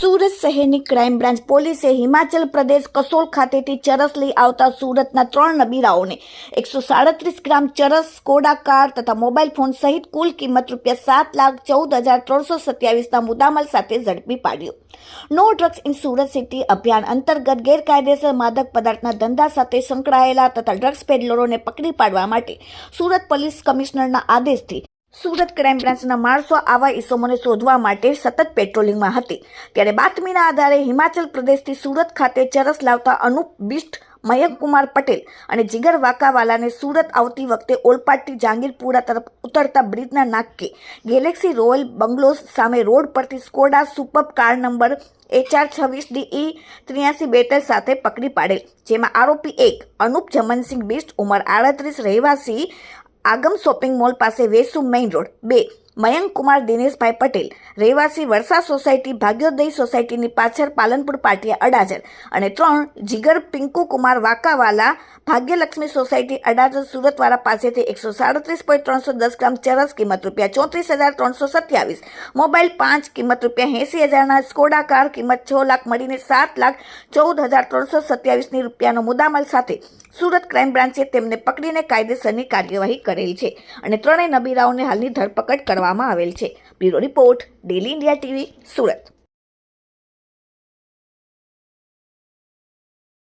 સુરત શહેરની crime branch પોલીસે હિમાચલ પ્રદેશ કસોલ ખાતેથી ચરસ લઈ આવતા સુરતના ત્રણ નબીરાઓને એકસો સાડત્રીસ ગ્રામ ચરસ, કોડા, કાર તથા મોબાઈલ ફોન સહિત કુલ કિંમત રૂપિયા સાત લાખ ચૌદ હજાર ત્રણસો સત્યાવીસના મુદ્દામાલ સાથે ઝડપી પાડ્યો. No drugs in Surat city અભિયાન અંતર્ગત ગેરકાયદેસર માદક પદાર્થના ધંધા સાથે સંકળાયેલા તથા ડ્રગ્સ પેડલરોને પકડી પાડવા માટે સુરત પોલીસ કમિશનરના આદેશથી સુરત ક્રાઇમ બ્રાન્ચના માણસો આવા ઇસમોને શોધવા માટે સતત પેટ્રોલિંગમાં હતી. ત્યારે બાતમીના આધારે હિમાચલ પ્રદેશથી સુરત ખાતે ચરસ લાવતા અનુપ બિષ્ટ મયંક કુમાર પટેલ અને જીગર વાકાવાલાને સુરત આવતી વખતે ઓલપાટી જાંગીરપુરા તરફ ઉતરતા બ્રિજના નાકે ગેલેક્સી રોયલ બંગલોઝ સામે રોડ પરથી Skoda super car number HR છવ્વીસ ડીઈ ત્રિયાસી બેટર સાથે પકડી પાડેલ, જેમાં આરોપી એક અનુપ જમનસિંહ બિષ્ટ ઉંમર આડત્રીસ, રહેવાસી આગમ શોપિંગ મોલ પાસે વેસુ મેઇન રોડ બે. મયંક કુમાર દિનેશભાઈ પટેલ, રહેવાસી વરસા સોસાયટી, ભાગ્યોદય સોસાયટીની પાછળ પાલનપુર પાટિયા અડાજર અને ત્રણ જીગર પિંકુ કુમાર વાકાવાલા ભાગ્યલક્ષ્મી સોસાયટી અડાજર સુરતવાળા પાસેથી એકસો સાડત્રીસ પોઈન્ટ ત્રણસો દસ ગ્રામ ચરસ કિંમત રૂપિયા ચોત્રીસ હજાર ત્રણસો સત્યાવીસ, મોબાઈલ પાંચ કિંમત રૂપિયા એંસી હજારના સ્કોડા કાર કિંમત છ લાખ મળીને સાત લાખ ચૌદ હજાર ત્રણસો સત્યાવીસની રૂપિયાનો મુદ્દામાલ સાથે સુરત ક્રાઇમ બ્રાન્ચે તેમને પકડીને કાયદેસરની કાર્યવાહી કરેલ છે અને ત્રણેય નબીરાઓને હાલની ધરપકડ કરવામાં આવેલ છે. Bureau report daily India TV Surat.